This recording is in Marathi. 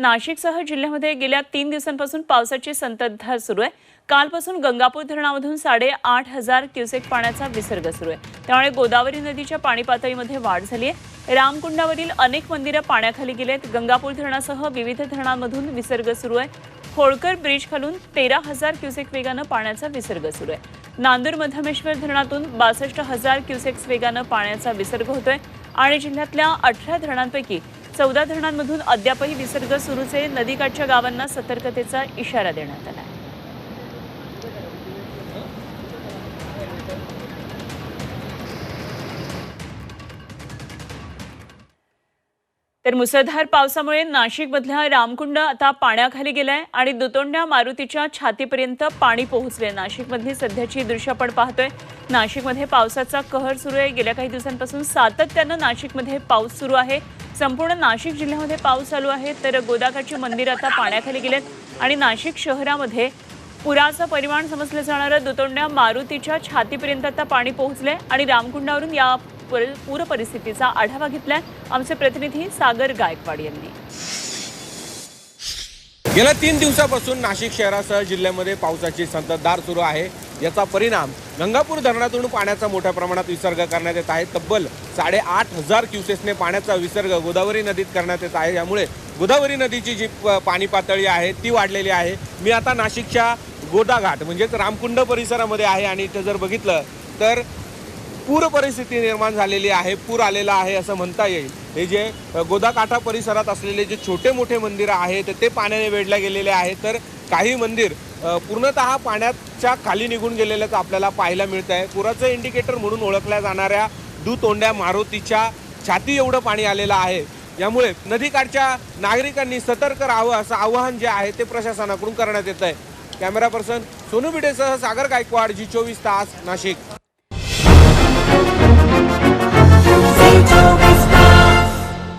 नाशिकसह जिल्ह्यामध्ये गेल्या तीन दिवसांपासून पावसाची संततधार सुरू आहे. कालपासून गंगापूर धरणामधून साडेआठ हजार क्युसेक पाण्याचा विसर्ग सुरू आहे. त्यामुळे गोदावरी नदीच्या पाणी पातळीमध्ये वाढ झाली आहे. रामकुंडावरील अनेक मंदिरं पाण्याखाली गेलेत. गंगापूर धरणासह विविध धरणांमधून विसर्ग सुरू आहे. होळकर ब्रिज खालून तेरा हजार क्युसेक वेगानं पाण्याचा विसर्ग सुरू आहे. नांदूर मध्यमेश्वर धरणातून बासष्ट हजार क्युसेक्स वेगानं पाण्याचा विसर्ग होतोय. आणि जिल्ह्यातल्या अठरा धरणांपैकी चौदा धरणांमधून अद्यापही विसर्ग सुरूच आहे. नदीकाठच्या गावांना सतर्कतेचा इशारा देण्यात आला तर मुसळधार पावसामुळे नाशिकमधल्या रामकुंड आता पाण्याखाली गेलाय आणि दुतोंड्या मारुतीच्या छातीपर्यंत पाणी पोहोचले नाशिकमधली सध्याची दृश्य आपण पाहतोय. नाशिकमध्ये पावसाचा कहर सुरू आहे. गेल्या काही दिवसांपासून सातत्यानं नाशिकमध्ये पाऊस सुरू आहे. संपूर्ण नाशिक जिल्ह्यामध्ये पाऊस चालू आहे तर गोदाकाची मंदिरं आता पाण्याखाली गेलेत आणि नाशिक शहरामध्ये पुराचं परिमाण समजलं जाणारं. दुतोंड्या मारुतीच्या छातीपर्यंत आता पाणी पोहोचलंय आणि रामकुंडावरून या पर- पूर परिस्थितीचा आढावा घेतलाय. आमचे प्रतिनिधी सागर गायकवाड यांनी. गेल्या तीन दिवसापासून नाशिक शहरासह जिल्ह्यामध्ये पावसाची संततधार सुरू आहे. याचा परिणाम गंगापूर धरणातून पाण्याचा मोठ्या प्रमाणात विसर्ग करण्यात येत आहे. तब्बल साडेआठ हजार क्युसेसने पाण्याचा विसर्ग गोदावरी नदीत करण्यात येत आहे. यामुळे गोदावरी नदीची जी प- पाणी पातळी आहे ती वाढलेली आहे. मी आता नाशिकच्या गोदाघाट म्हणजेच रामकुंड परिसरामध्ये आहे आणि इथं जर बघितलं तर पूर परिस्थिती निर्माण झालेली आहे पूर आलेला आहे असं म्हणता येईल. हे जे गोदाकाठा परिसरात असलेले जे छोटे मोठे मंदिरं आहेत ते पाण्याने वेढल्या गेलेले आहेत. तर काही मंदिर पूर्णतः पाण्याच्या खाली निघून गेलेल्याचं आपल्याला पाहायला मिळत आहे पुराचं इंडिकेटर म्हणून ओळखल्या जाणाऱ्या दुतोंड्या मारुतीच्या छाती एवढं पाणी आलेलं आहे. यामुळे नदीकाठच्या नागरिकांनी सतर्क राहावं असं आवाहन जे आहे ते प्रशासनाकडून करण्यात येत आहे कॅमेरा पर्सन सोनू बिडेसह सागर गायकवाड जी चोवीस तास नाशिक.